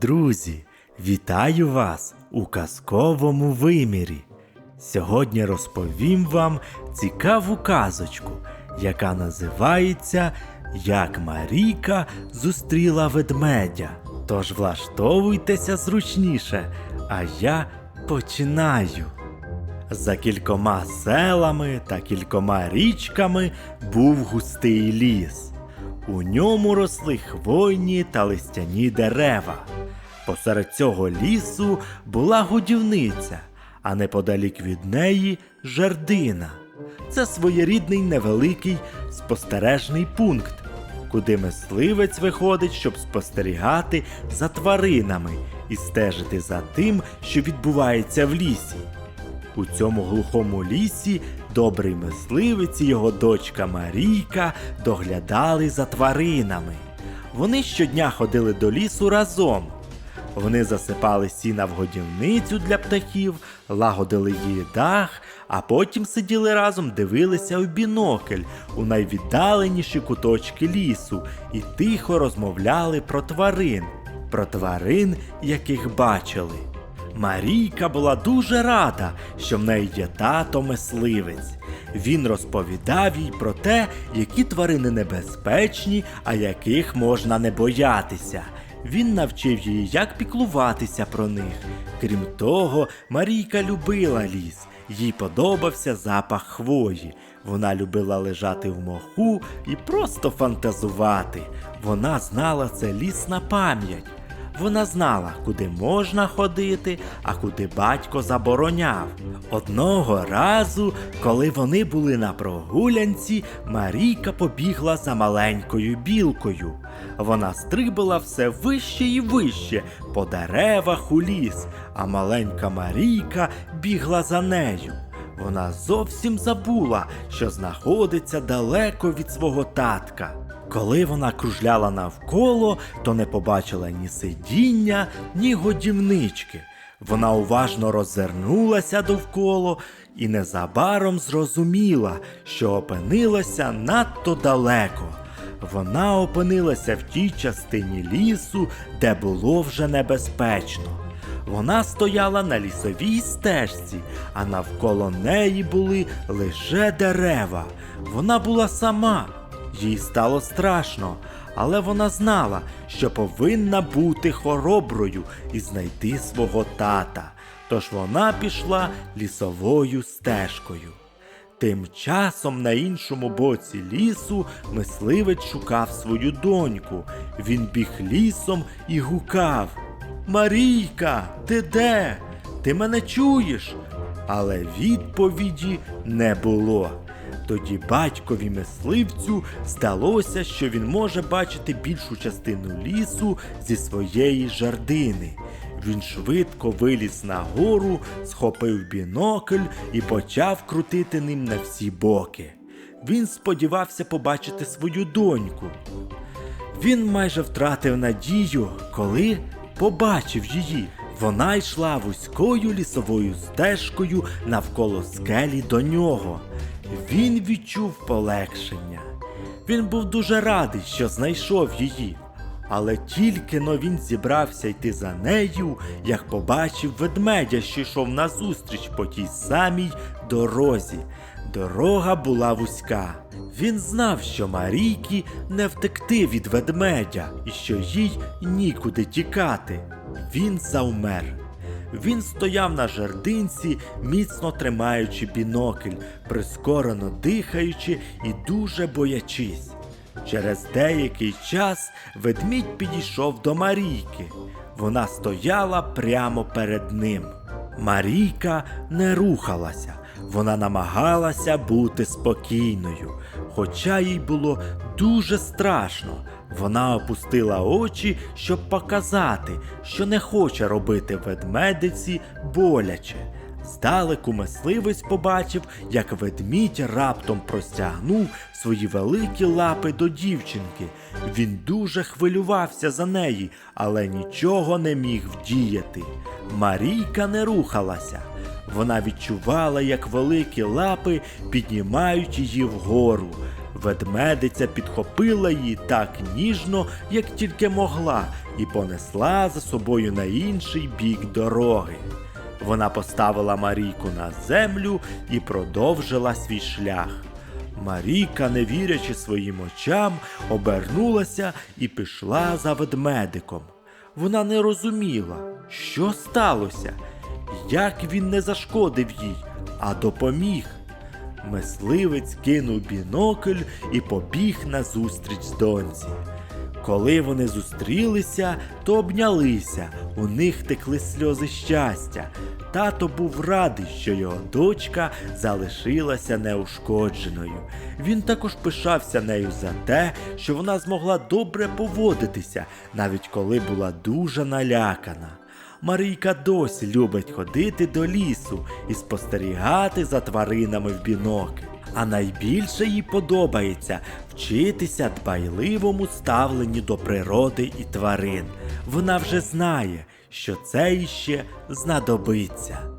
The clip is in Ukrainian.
Друзі, вітаю вас у казковому вимірі. Сьогодні розповім вам цікаву казочку, яка називається Як Марійка зустріла ведмедя. Тож влаштовуйтеся зручніше, а я починаю. За кількома селами та кількома річками був густий ліс. У ньому росли хвойні та листяні дерева. Посеред цього лісу була годівниця, а неподалік від неї жердина. Це своєрідний невеликий спостережний пункт, куди мисливець виходить, щоб спостерігати за тваринами і стежити за тим, що відбувається в лісі. У цьому глухому лісі добрий мисливець і його дочка Марійка доглядали за тваринами. Вони щодня ходили до лісу разом. Вони засипали сіна в годівницю для птахів, лагодили її дах, а потім сиділи разом, дивилися у бінокль у найвіддаленіші куточки лісу і тихо розмовляли про тварин, про тварин, яких бачили. Марійка була дуже рада, що в неї є тато мисливець. Він розповідав їй про те, які тварини небезпечні, а яких можна не боятися. Він навчив її, як піклуватися про них. Крім того, Марійка любила ліс. Їй подобався запах хвої. Вона любила лежати в моху і просто фантазувати. Вона знала це ліс на пам'ять. Вона знала, куди можна ходити, а куди батько забороняв. Одного разу, коли вони були на прогулянці, Марійка побігла за маленькою білкою. Вона стрибала все вище і вище по деревах у ліс, а маленька Марійка бігла за нею. Вона зовсім забула, що знаходиться далеко від свого татка. Коли вона кружляла навколо, то не побачила ні сидіння, ні годівнички. Вона уважно роззирнулася довкола і незабаром зрозуміла, що опинилася надто далеко. Вона опинилася в тій частині лісу, де було вже небезпечно. Вона стояла на лісовій стежці, а навколо неї були лише дерева. Вона була сама. Їй стало страшно, але вона знала, що повинна бути хороброю і знайти свого тата. Тож вона пішла лісовою стежкою. Тим часом на іншому боці лісу мисливець шукав свою доньку. Він біг лісом і гукав Марійка, ти де? Ти мене чуєш? Але відповіді не було. Тоді батькові мисливцю здалося, що він може бачити більшу частину лісу зі своєї жардини. Він швидко виліз на гору, схопив бінокль і почав крутити ним на всі боки. Він сподівався побачити свою доньку. Він майже втратив надію, коли побачив її. Вона йшла вузькою лісовою стежкою навколо скелі до нього. Він відчув полегшення. Він був дуже радий, що знайшов її. Але тільки но він зібрався йти за нею, як побачив ведмедя, що йшов назустріч по тій самій дорозі. Дорога була вузька. Він знав, що Марійки не втекти від ведмедя і що їй нікуди тікати. Він завмер. Він стояв на жердинці, міцно тримаючи бінокль, прискорено дихаючи і дуже боячись. Через деякий час ведмідь підійшов до Марійки. Вона стояла прямо перед ним. Марійка не рухалася, вона намагалася бути спокійною, хоча їй було дуже страшно. Вона опустила очі, щоб показати, що не хоче робити ведмедиці боляче. Здалеку мисливець побачив, як ведмідь раптом простягнув свої великі лапи до дівчинки. Він дуже хвилювався за неї, але нічого не міг вдіяти. Марійка не рухалася. Вона відчувала, як великі лапи піднімають її вгору. Ведмедиця підхопила її так ніжно, як тільки могла, і понесла за собою на інший бік дороги. Вона поставила Марійку на землю і продовжила свій шлях. Марійка, не вірячи своїм очам, обернулася і пішла за ведмедиком. Вона не розуміла, що сталося, як він не зашкодив їй, а допоміг. Мисливець кинув бінокль і побіг назустріч доньці. Коли вони зустрілися, то обнялися, у них текли сльози щастя. Тато був радий, що його дочка залишилася неушкодженою. Він також пишався нею за те, що вона змогла добре поводитися, навіть коли була дуже налякана. Марійка досі любить ходити до лісу і спостерігати за тваринами в бінокль. А найбільше їй подобається вчитися дбайливому ставленню до природи і тварин. Вона вже знає, що це іще знадобиться.